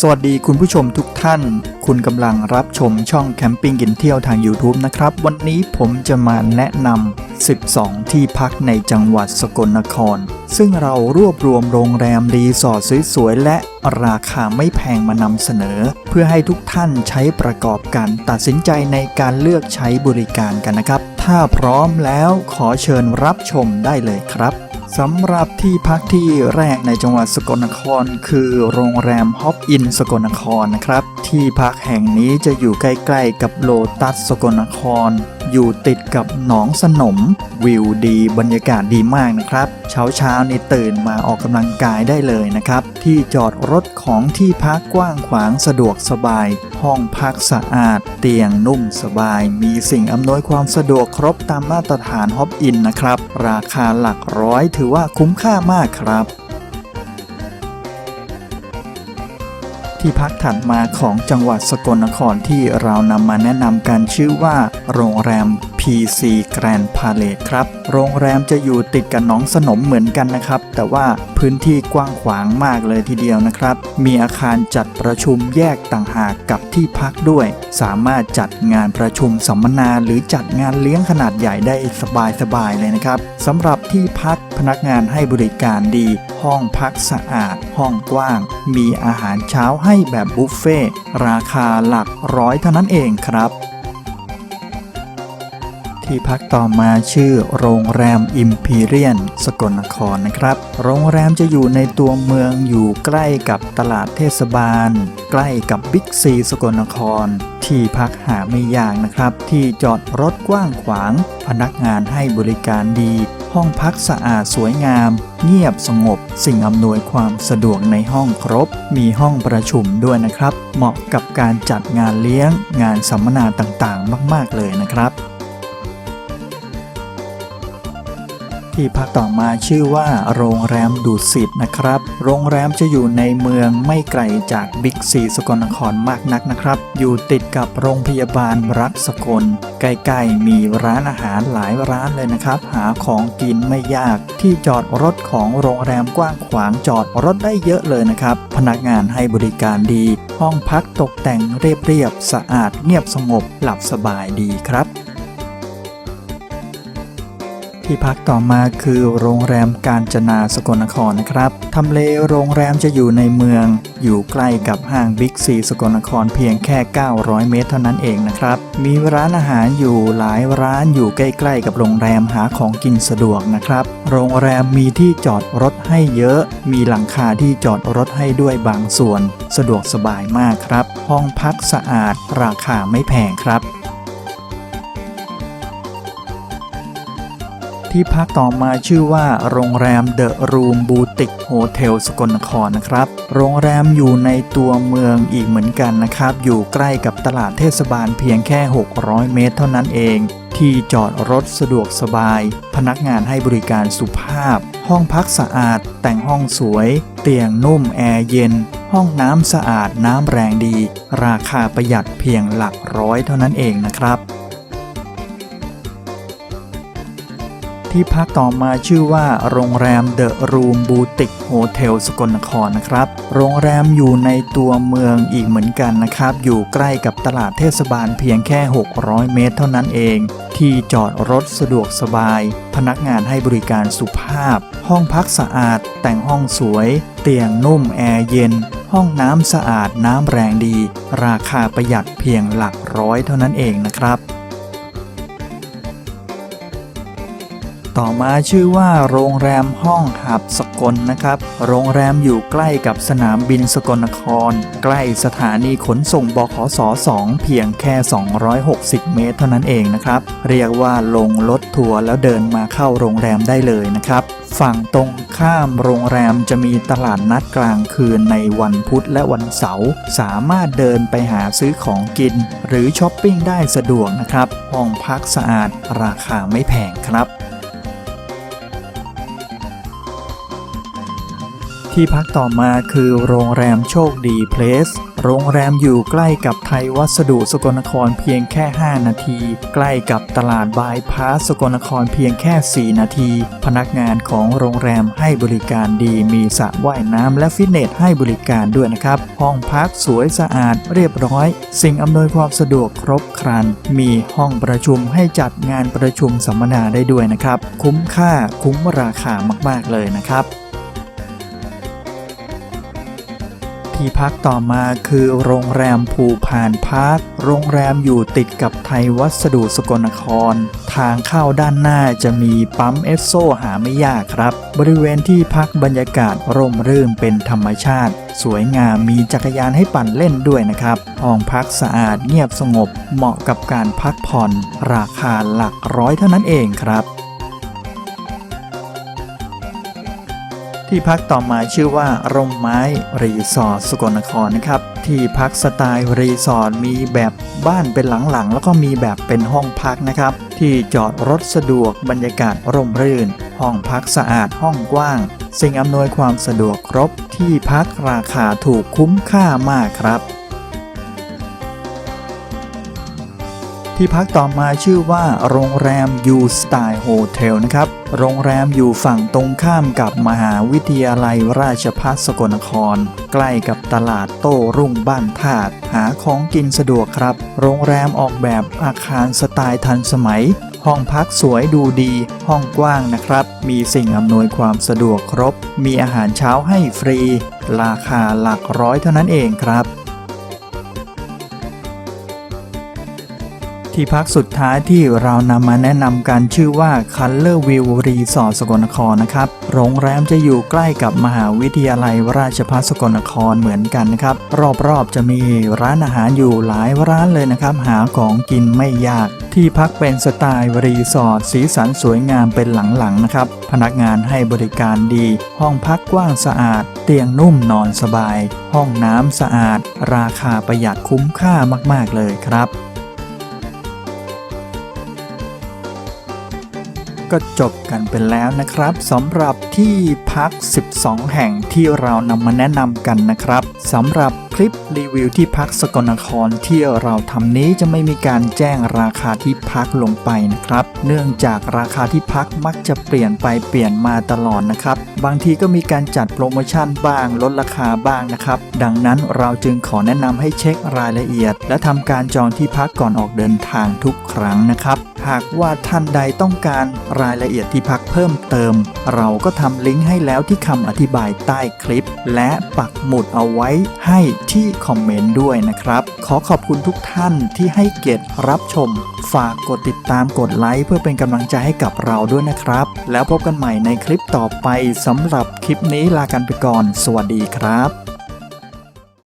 สวัสดีคุณผู้ชมทุกท่าน คุณกำลังรับชมช่องแคมปิ้งกินเที่ยวทาง YouTube นะครับ วันนี้ผมจะมาแนะนำ 12 ที่พักในจังหวัดสกลนคร ซึ่งเรารวบรวมโรงแรมรีสอร์ทสวยๆ และราคาไม่แพงมานำเสนอ เพื่อให้ทุกท่านใช้ประกอบการตัดสินใจในการเลือกใช้บริการกันนะครับ ถ้าพร้อมแล้วขอเชิญรับชมได้เลยครับ สำหรับที่พักที่แรกในจังหวัดสกลนคร คือโรงแรมฮอปอินสกลนครนะครับ ที่พักแห่งนี้จะอยู่ใกล้ๆกับโลตัสสกลนคร อยู่ติดกับหนองสนม วิวดีบรรยากาศดีมากนะครับ เช้าเช้านี่ตื่นมาออกกำลังกายได้เลยนะครับ ที่จอดรถของที่พักกว้างขวางสะดวกสบาย ห้องพักสะอาด เตียงนุ่มสบาย มีสิ่งอำนวยความสะดวกครบตามมาตรฐานฮอปอินนะครับ ราคาหลักร้อยถือว่าคุ้มค่ามากครับที่พักถัดมาของจังหวัดสกลนครที่เรานำมาแนะนำกันชื่อว่า โรงแรม PC Grand Palace ครับ โรงแรมจะอยู่ติดกับหนองสนมเหมือนกันนะครับ แต่ว่าพื้นที่กว้างขวางมากเลยทีเดียวนะครับ มีอาคารจัดประชุมแยกต่างหากกับที่พักด้วย สามารถจัดงานประชุมสัมมนาหรือจัดงานเลี้ยงขนาดใหญ่ได้สบายๆเลยนะครับสำหรับที่พักพนักงานให้บริการดี ห้องพักสะอาด ห้องกว้าง มีอาหารเช้าให้แบบบุฟเฟ่ต์ราคาหลักร้อยเท่านั้นเองครับ ที่พักต่อมาชื่อโรงแรมอิมพีเรียนสกลนครนะครับ โรงแรมจะอยู่ในตัวเมืองอยู่ใกล้กับตลาดเทศบาล ใกล้กับบิ๊กซีสกลนคร ที่พักหาไม่ยากนะครับ ที่จอดรถกว้างขวาง พนักงานให้บริการดี ห้องพักสะอาดสวยงาม เงียบสงบ สิ่งอำนวยความสะดวกในห้องครบ มีห้องประชุมด้วยนะครับ เหมาะกับการจัดงานเลี้ยง งานสัมมนาต่างๆ มาก ๆ เลยนะครับ ที่พักต่อมาชื่อว่าโรงแรมดุสิตนะครับ โรงแรมจะอยู่ในเมืองไม่ไกลจากบิ๊กซีสกลนครมากนักนะครับ อยู่ติดกับโรงพยาบาลรัฐสกล ใกล้ๆมีร้านอาหารหลายร้านเลยนะครับ หาของกินไม่ยากที่จอดรถของโรงแรมกว้างขวางจอดรถได้เยอะเลยนะครับ พนักงานให้บริการดี ห้องพักตกแต่งเรียบๆสะอาดเงียบสงบหลับสบายดีครับ ที่พักต่อมาคือโรงแรมการจนาสกลนครนะครับทำเลโรงแรมจะอยู่ในเมือง อยู่ใกล้กับห้างบิ๊กซีสกลนครเพียงแค่ 900 เมตรเท่านั้นเองนะครับ มีร้านอาหารอยู่หลายร้านอยู่ใกล้ๆ กับโรงแรมหาของกินสะดวกนะครับ โรงแรมมีที่จอดรถให้เยอะ มีหลังคาที่จอดรถให้ด้วยบางส่วน สะดวกสบายมากครับ ห้องพักสะอาดราคาไม่แพงครับ ที่พักต่อมาชื่อว่า โรงแรมเดอะรูมบูติกโฮเทลสกลนครนะครับ โรงแรมอยู่ในตัวเมืองอีกเหมือนกันนะครับ อยู่ใกล้กับตลาดเทศบาลเพียงแค่ 600 เมตรเท่านั้นเองที่จอดรถสะดวกสบาย พนักงานให้บริการสุภาพ ห้องพักสะอาด แต่งห้องสวย เตียงนุ่มแอร์เย็น ห้องน้ำสะอาดน้ำแรงดี ราคาประหยัดเพียงหลักร้อยเท่านั้นเองนะครับ ที่พักต่อมาชื่อว่า โรงแรมเดอะรูมบูติกโฮเทลสกลนครนะครับ โรงแรมอยู่ในตัวเมืองอีกเหมือนกันนะครับ อยู่ใกล้กับตลาดเทศบาลเพียงแค่ 600 เมตรเท่านั้นเอง ที่จอดรถสะดวกสบาย พนักงานให้บริการสุภาพ ห้องพักสะอาด แต่งห้องสวย เตียงนุ่มแอร์เย็น ห้องน้ำสะอาดน้ำแรงดี ราคาประหยัดเพียงหลักร้อยเท่านั้นเองนะครับ ต่อมาชื่อว่าโรงแรมห้องหับสกลนะครับ โรงแรมอยู่ใกล้กับสนามบินสกลนคร ใกล้สถานีขนส่งบขส2เพียงแค่ 260 เมตร เท่านั้นเองนะครับ เรียกว่าลงรถทัวร์แล้วเดินมาเข้าโรงแรมได้เลยนะครับฝั่งตรงข้ามโรงแรมจะมีตลาดนัดกลางคืนในวันพุธและวันเสาร์สามารถเดินไปหาซื้อของกิน หรือช้อปปิ้งได้สะดวกนะครับ ห้องพักสะอาดราคาไม่แพงครับ ที่พักต่อมาคือโรงแรมโชคดีเพลส โรงแรมอยู่ใกล้กับไทยวัสดุสกลนครเพียงแค่ 5 นาที ใกล้กับตลาดบายพาสสกลนครเพียงแค่ 4 นาที พนักงานของโรงแรมให้บริการดีมีสระว่ายน้ำและฟิตเนสให้บริการด้วยนะครับ ห้องพักสวยสะอาดเรียบร้อย สิ่งอำนวยความสะดวกครบครัน มีห้องประชุมให้จัดงานประชุมสัมมนาได้ด้วยนะครับ คุ้มค่าคุ้มราคามาก ๆ เลยนะครับ ที่พักต่อมาคือโรงแรมภูพานพาร์ค โรงแรมอยู่ติดกับไทยวัสดุสกลนคร ทางเข้าด้านหน้าจะมีปั๊มเอสโซหาไม่ยากครับ บริเวณที่พักบรรยากาศร่มรื่นเป็นธรรมชาติ สวยงามมีจักรยานให้ปั่นเล่นด้วยนะครับ ห้องพักสะอาดเงียบสงบ เหมาะกับการพักผ่อน ราคาหลักร้อยเท่านั้นเองครับ ที่พักต่อมาชื่อว่าร่มไม้รีสอร์ทสกลนครนะครับ ที่พักสไตล์รีสอร์ทมีแบบบ้านเป็นหลังๆ แล้วก็มีแบบเป็นห้องพักนะครับ ที่จอดรถสะดวกบรรยากาศร่มรื่น ห้องพักสะอาดห้องกว้าง สิ่งอำนวยความสะดวกครบ ที่พักราคาถูกคุ้มค่ามากครับ ที่พักต่อมาชื่อว่าโรงแรมยูสไตล์โฮเทลนะครับ โรงแรมอยู่ฝั่งตรงข้ามกับมหาวิทยาลัยราชภัฏสกลนคร ใกล้กับตลาดโต้รุ่งบ้านธาตุหาของกินสะดวกครับ โรงแรมออกแบบอาคารสไตล์ทันสมัย ห้องพักสวยดูดี ห้องกว้างนะครับ มีสิ่งอำนวยความสะดวกครบ มีอาหารเช้าให้ฟรี ราคาหลักร้อยเท่านั้นเองครับ ที่พักสุดท้ายที่เรานำมาแนะนำกันชื่อว่า Color View Resort สกลนครนะครับ โรงแรมจะอยู่ใกล้กับมหาวิทยาลัยราชภัฏสกลนครเหมือนกันนะครับ รอบๆจะมีร้านอาหารอยู่หลายร้านเลยนะครับ หาของกินไม่ยาก ที่พักเป็นสไตล์รีสอร์ทสีสันสวยงามเป็นหลังๆนะครับ พนักงานให้บริการดี ห้องพักกว้างสะอาด เตียงนุ่มนอนสบาย ห้องน้ำสะอาด ราคาประหยัดคุ้มค่ามากๆเลยครับ ก็จบกันไปแล้วนะครับสำหรับที่พัก 12 แห่งที่เรานำมาแนะนำกันนะครับสำหรับคลิปรีวิวที่พักสกลนครที่เราทำนี้จะไม่มีการแจ้งราคาที่พักลงไปนะครับ เนื่องจากราคาที่พักมักจะเปลี่ยนไปเปลี่ยนมาตลอดนะครับ บางทีก็มีการจัดโปรโมชั่นบ้างลดราคาบ้างนะครับ ดังนั้นเราจึงขอแนะนำให้เช็ครายละเอียด และทำการจองที่พักก่อนออกเดินทางทุกครั้งนะครับ หากว่าท่านใดต้องการรายละเอียดที่พักเพิ่มเติม เราก็ทำลิงก์ให้แล้วที่คำอธิบายใต้คลิป และปักหมุดเอาไว้ให้ที่คอมเมนต์ด้วยนะครับ ขอขอบคุณทุกท่านที่ให้เกียรติรับชม ฝากกดติดตามกดไลค์เพื่อเป็นกำลังใจให้กับเราด้วยนะครับ แล้วพบกันใหม่ในคลิปต่อไปสำหรับคลิปนี้ลากันไปก่อน สวัสดีครับ